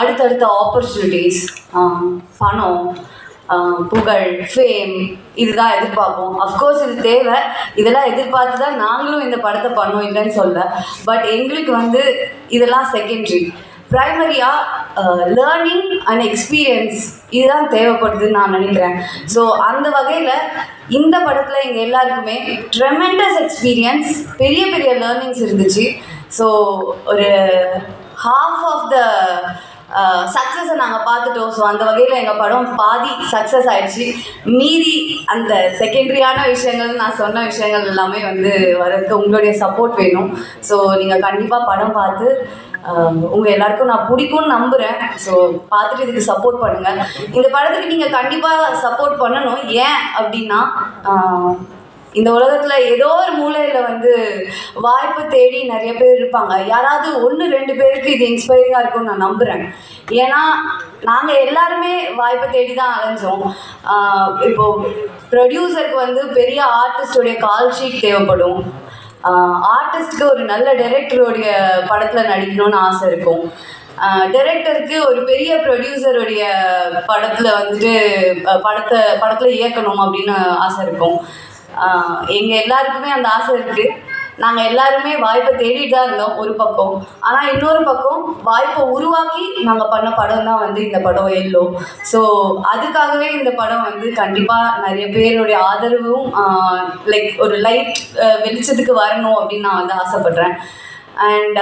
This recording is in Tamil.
அடுத்தடுத்த ஆப்பர்ச்சுனிட்டிஸ் பணம் புகழ் ஃபேம் இதுதான் எதிர்பார்ப்போம். அஃப்கோர்ஸ் இது தேவை. இதெல்லாம் எதிர்பார்த்து தான் நாங்களும் இந்த படத்தை பண்ணோம் இல்லைன்னு சொல்ல. பட் எங்களுக்கு வந்து இதெல்லாம் செகண்டரி ப்ரைமரியாக லேர்னிங் அண்ட் எக்ஸ்பீரியன்ஸ் இதுதான் தேவைப்படுதுன்னு நான் நினைக்கிறேன். ஸோ அந்த வகையில் இந்த படத்தில் எங்கள் எல்லாருக்குமே ட்ரெமெண்டஸ் எக்ஸ்பீரியன்ஸ் பெரிய பெரிய லேர்னிங்ஸ் இருந்துச்சு. ஸோ ஒரு ஆஃப் த சக்ஸஸை நாங்கள் பார்த்துட்டோம். ஸோ அந்த வகையில் எங்கள் படம் பாதி சக்ஸஸ் ஆயிடுச்சு. மீதி அந்த செகண்டரியான விஷயங்கள் நான் சொன்ன விஷயங்கள் எல்லாமே வந்து வரதுக்கு உங்களுடைய சப்போர்ட் வேணும். ஸோ நீங்கள் கண்டிப்பாக படம் பார்த்து um, உங்கள் எல்லாருக்கும் நான் பிடிக்கும்னு நம்புகிறேன் ஸோ பார்த்துட்டு இதுக்கு சப்போர்ட் பண்ணுங்கள் இந்த படத்துக்கு நீங்கள் கண்டிப்பாக சப்போர்ட் பண்ணணும். ஏன் அப்படின்னா uh, இந்த உலகத்தில் ஏதோ ஒரு மூலையில் வந்து வாய்ப்பு தேடி நிறைய பேர் இருப்பாங்க. யாராவது ஒன்று ரெண்டு பேருக்கு இது இன்ஸ்பைரிங்காக இருக்கும்னு நான் நம்புகிறேன் ஏன்னா நாங்கள் எல்லாருமே வாய்ப்பை தேடி தான் அலைஞ்சோம் இப்போ ப்ரொடியூசருக்கு வந்து பெரிய ஆர்டிஸ்டோடைய கால் ஷீட் தேவைப்படும். ஆர்டிஸ்ட்க்கு ஒரு நல்ல டைரக்டருடைய படத்தில் நடிக்கணும்னு ஆசை இருக்கும். டைரக்டருக்கு ஒரு பெரிய ப்ரொடியூசருடைய படத்தில் வந்துட்டு படத்தை படத்தில் இயக்கணும் அப்படின்னு ஆசை இருக்கும். எங்கள் எல்லாருக்குமே அந்த ஆசை இருக்குது நாங்கள் எல்லாருமே வாய்ப்பை தேடிட்டு தான் இருந்தோம் ஒரு பக்கம். ஆனால் இன்னொரு பக்கம் வாய்ப்பை உருவாக்கி நாங்கள் பண்ண படம் தான் வந்து இந்த படம் எல்லோ ஸோ அதுக்காகவே இந்த படம் வந்து கண்டிப்பாக நிறைய பேருடைய ஆதரவும் லைக் ஒரு லைட் வெளிச்சத்துக்கு வரணும் அப்படின்னு நான் வந்து ஆசைப்பட்றேன். அண்ட்